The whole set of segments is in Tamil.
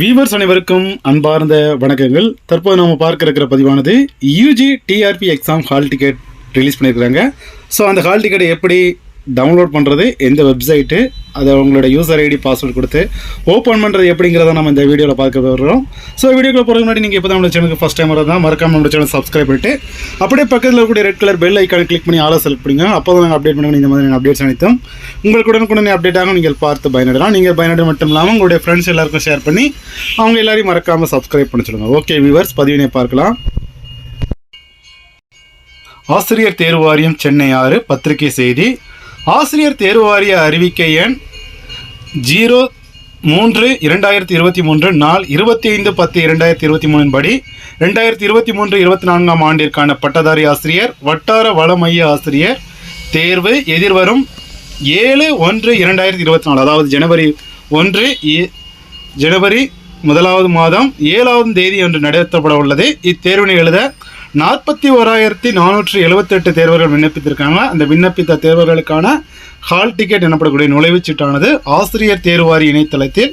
வீவர்ஸ் அனைவருக்கும் அன்பார்ந்த வணக்கங்கள். தற்போது நம்ம பார்க்க இருக்கிற பதிவானது UG TRB exam hall ticket release பண்ணியிருக்கிறாங்க. ஸோ அந்த ஹால் டிக்கெட்டை எப்படி டவுன்லோட் பண்ணுறது எந்த வெப்சைட்டு அதை உங்களோட யூசர் ஐடி பாஸ்வேர்டு கொடுத்து ஓப்பன் பண்ணுறது எப்படிங்கிறத நம்ம இந்த வீடியோவில் பார்க்க வர்றோம் ஸோ வீடியோக்குள்ள போகிறதுக்கு முன்னாடி நீங்கள் இப்போ தான் நம்ம சேனலுக்கு ஃபஸ்ட் டைம் வரதான் மறக்காம நம்ம சேனல் சப்ஸ்கிரைப் பண்ணிட்டு அப்படியே பக்கத்தில் இருக்கக்கூடிய ரெட் கலர் பெல் ஐக்கானை கிளிக் பண்ணி ஆளை செலக்ட் பண்ணுங்க. அப்போ தான் நாங்கள் அப்டேட் பண்ணுவோம் இந்த மாதிரி அப்டேட்ஸ் அனைத்தும். உங்களுக்கு உடனுக்குடனே அப்டேட் ஆகும். நீங்கள் பார்த்து பயனிடலாம் நீங்கள் பயனிட மட்டும் இல்லாமல் உங்களுடைய ஃப்ரெண்ட்ஸ் எல்லாருக்கும் ஷேர் பண்ணி அவங்க எல்லாரையும் மறக்காமல் சப்ஸ்கிரைப் பண்ணி சொல்லுங்கள் ஓகே வியூவர்ஸ் பதிவினை பார்க்கலாம். ஆசிரியர் தேர்வு வாரியம் சென்னை ஆறு பத்திரிகை செய்தி ஆசிரியர் தேர்வு வாரிய அறிவிக்கை எண் ஜீரோ மூன்று இரண்டாயிரத்தி இருபத்தி மூன்று நாள் இருபத்தி ஐந்து பத்து இரண்டாயிரத்தி இருபத்தி மூணின் படி ரெண்டாயிரத்தி இருபத்தி மூன்று இருபத்தி நான்காம் ஆண்டிற்கான பட்டதாரி ஆசிரியர் வட்டார வள மைய ஆசிரியர் தேர்வு எதிர்வரும் ஏழு ஒன்று இரண்டாயிரத்தி இருபத்தி நாலு அதாவது ஜனவரி ஒன்று ஜனவரி முதலாவது மாதம் ஏழாவது தேதி அன்று நடத்தப்பட உள்ளது. இத்தேர்வினை எழுத நாற்பத்தி ஓராயிரத்தி நானூற்றி எழுபத்தெட்டு தேர்வர்கள் விண்ணப்பித்திருக்காங்க. அந்த விண்ணப்பித்த தேர்வர்களுக்கான ஹால் டிக்கெட் எனப்படக்கூடிய நுழைவுச்சீட்டானது ஆசிரியர் தேர்வாரி இணையதளத்தில்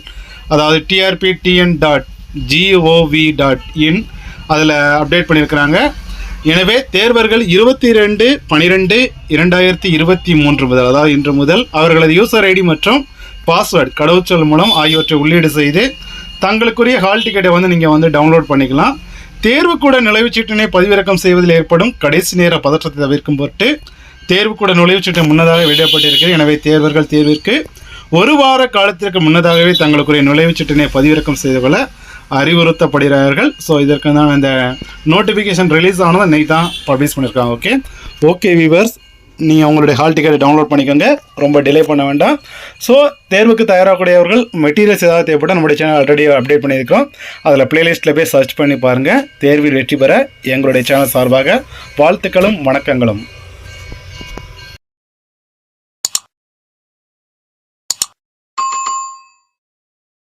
அதாவது TRB TN dot gov dot in அதில் அப்டேட் பண்ணியிருக்கிறாங்க. எனவே தேர்வர்கள் இருபத்தி ரெண்டு பனிரெண்டு இரண்டாயிரத்தி இருபத்தி மூன்று முதல் அதாவது இன்று முதல் அவர்களது யூசர் ஐடி மற்றும் பாஸ்வேர்டு கடவுச்சொல் மூலம் ஆகியவற்றை உள்ளீடு செய்து தங்களுக்குரிய ஹால் டிக்கெட்டை வந்து நீங்கள் வந்து டவுன்லோட் பண்ணிக்கலாம். தேர்வுக்கூட நுழைவுச்சீட்டினை பதிவிறக்கம் செய்வதில் ஏற்படும் கடைசி நேர பதற்றத்தை தவிர்க்கும் பொருட்டு தேர்வுக்கூட நுழைவுச்சீட்டு முன்னதாக வெளியிடப்பட்டிருக்கிறது எனவே தேர்வர்கள் தேர்விற்கு ஒரு வார காலத்திற்கு முன்னதாகவே தங்களுக்குரிய நுழைவுச்சீட்டினை பதிவிறக்கம் செய்து கொள்ள அறிவுறுத்தப்படுகிறார்கள். ஸோ இதற்கு தான் இந்த நோட்டிஃபிகேஷன் ரிலீஸ் ஆனது இன்னைக்கு தான் பப்ளிஷ் பண்ணியிருக்காங்க. ஓகே ஓகே வீவர்ஸ் நீங்கள் உங்களுடைய ஹால் டிக்கெட்டை டவுன்லோட் பண்ணிக்கோங்க. ரொம்ப டிலே பண்ண வேண்டாம். ஸோ தேர்வுக்கு தயாராகக்கூடியவர்கள் மெட்டீரியல்ஸ் ஏதாவது தேவைப்பட்டால் நம்முடைய சேனல் ஆல்ரெடி அப்டேட் பண்ணியிருக்கோம் அதில் பிளேலிஸ்ட்டில் போய் சர்ச் பண்ணி பாருங்கள் தேர்வில் வெற்றி பெற எங்களுடைய சேனல் சார்பாக வாழ்த்துக்களும் வணக்கங்களும்.